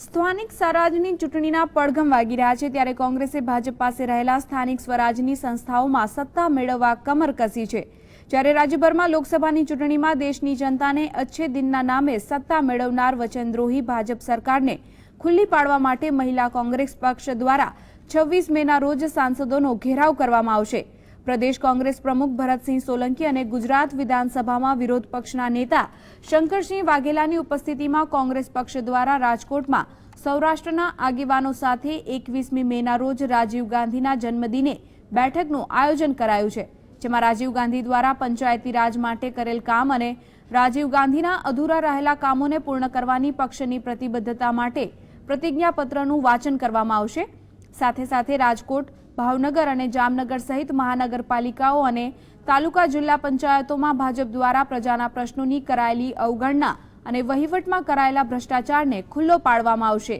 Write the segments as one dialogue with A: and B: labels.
A: સ્થાનિક સ્વરાજની ચૂંટણીના પડઘમ વાગી રહ્યા છે ત્યારે કોંગ્રેસે ભાજપ પાસે રહેલા સ્થાનિક સ્વરાજની સંસ્થાઓમાં સત્તા મેળવવા કમર કસી છે. જ્યારે રાજ્યભરમાં લોકસભાની ચૂંટણીમાં દેશની જનતાને અચ્છે દિનના નામે સત્તા મેળવનાર વચનદ્રોહી ભાજપ સરકારને ખુલ્લી પાડવા માટે મહિલા કોંગ્રેસ પક્ષ દ્વારા છવ્વીસ મેના રોજ સાંસદોનો ઘેરાવ કરવામાં આવશે. પ્રદેશ કોંગ્રેસ પ્રમુખ ભરતસિંહ સોલંકી અને ગુજરાત વિધાનસભામાં વિરોધ પક્ષના નેતા શંકરસિંહ વાઘેલાની ઉપસ્થિતિમાં કોંગ્રેસ પક્ષ દ્વારા રાજકોટમાં સૌરાષ્ટ્રના આગેવાનો સાથે એકવીસમી મેના રોજ રાજીવ ગાંધીના જન્મદિને બેઠકનું આયોજન કરાયું છે, જેમાં રાજીવ ગાંધી દ્વારા પંચાયતી રાજ માટે કરેલ કામ અને રાજીવ ગાંધીના અધૂરા રહેલા કામોને પૂર્ણ કરવાની પક્ષની પ્રતિબદ્ધતા માટે પ્રતિજ્ઞાપત્રનું વાંચન કરવામાં આવશે. સાથે સાથે રાજકોટ, ભાવનગર અને જામનગર સહિત મહાનગરપાલિકાઓ અને તાલુકા જિલ્લા પંચાયતોમાં ભાજપ દ્વારા પ્રજાના પ્રશ્નોની કરાયેલી અવગણના અને વહીવટમાં કરાયેલા ભ્રષ્ટાચારને ખુલ્લો પાડવામાં આવશે.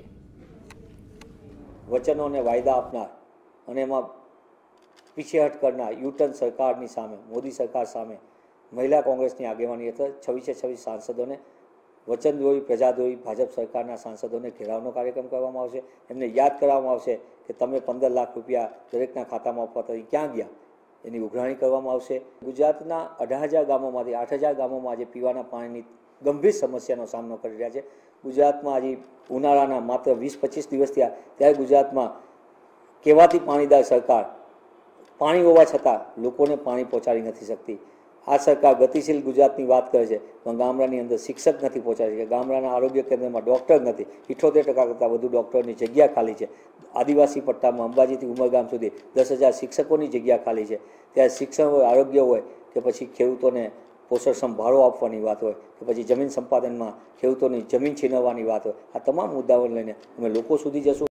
B: વચનો અને વાયદા આપનાર અને એમાં પીછેહટ કરનાર યુટર્ન સરકારની સામે, મોદી સરકાર સામે, મહિલા કોંગ્રેસની આગેવાની હેઠળ છવ્વીસે છવ્વીસ સાંસદોને વચનદ્રોહી પ્રજાદ્રોહી ભાજપ સરકારના સાંસદોને ઘેરાવનો કાર્યક્રમ કરવામાં આવશે. એમને યાદ કરવામાં આવશે કે તમે પંદર લાખ રૂપિયા દરેકના ખાતામાં આપવા તરી ક્યાં ગયા? એની ઉઘરાણી કરવામાં આવશે. ગુજરાતના અઢાર હજાર ગામોમાંથી આઠ હજાર ગામોમાં આજે પીવાના પાણીની ગંભીર સમસ્યાનો સામનો કરી રહ્યા છે. ગુજરાતમાં આજે ઉનાળાના માત્ર વીસ પચીસ દિવસ થયા, ત્યારે ગુજરાતમાં કહેવાતી પાણીદાર સરકાર પાણી હોવા છતાં લોકોને પાણી પહોંચાડી નથી શકતી. આ સરકાર ગતિશીલ ગુજરાતની વાત કરે છે, પણ ગામડાની અંદર શિક્ષક નથી પહોંચાડી શકે ગામડાના આરોગ્ય કેન્દ્રમાં ડૉક્ટર નથી. ઇઠોતેર ટકા કરતાં વધુ ડૉક્ટરની જગ્યા ખાલી છે. આદિવાસી પટ્ટામાં અંબાજીથી ઉમરગામ સુધી દસ હજાર શિક્ષકોની જગ્યા ખાલી છે. ત્યારે શિક્ષણ હોય, આરોગ્ય હોય, કે પછી ખેડૂતોને પોષણક્ષમ ભાડો આપવાની વાત હોય, કે પછી જમીન સંપાદનમાં ખેડૂતોની જમીન છીનવવાની વાત હોય, આ તમામ મુદ્દાઓને લઈને અમે લોકો સુધી જશું.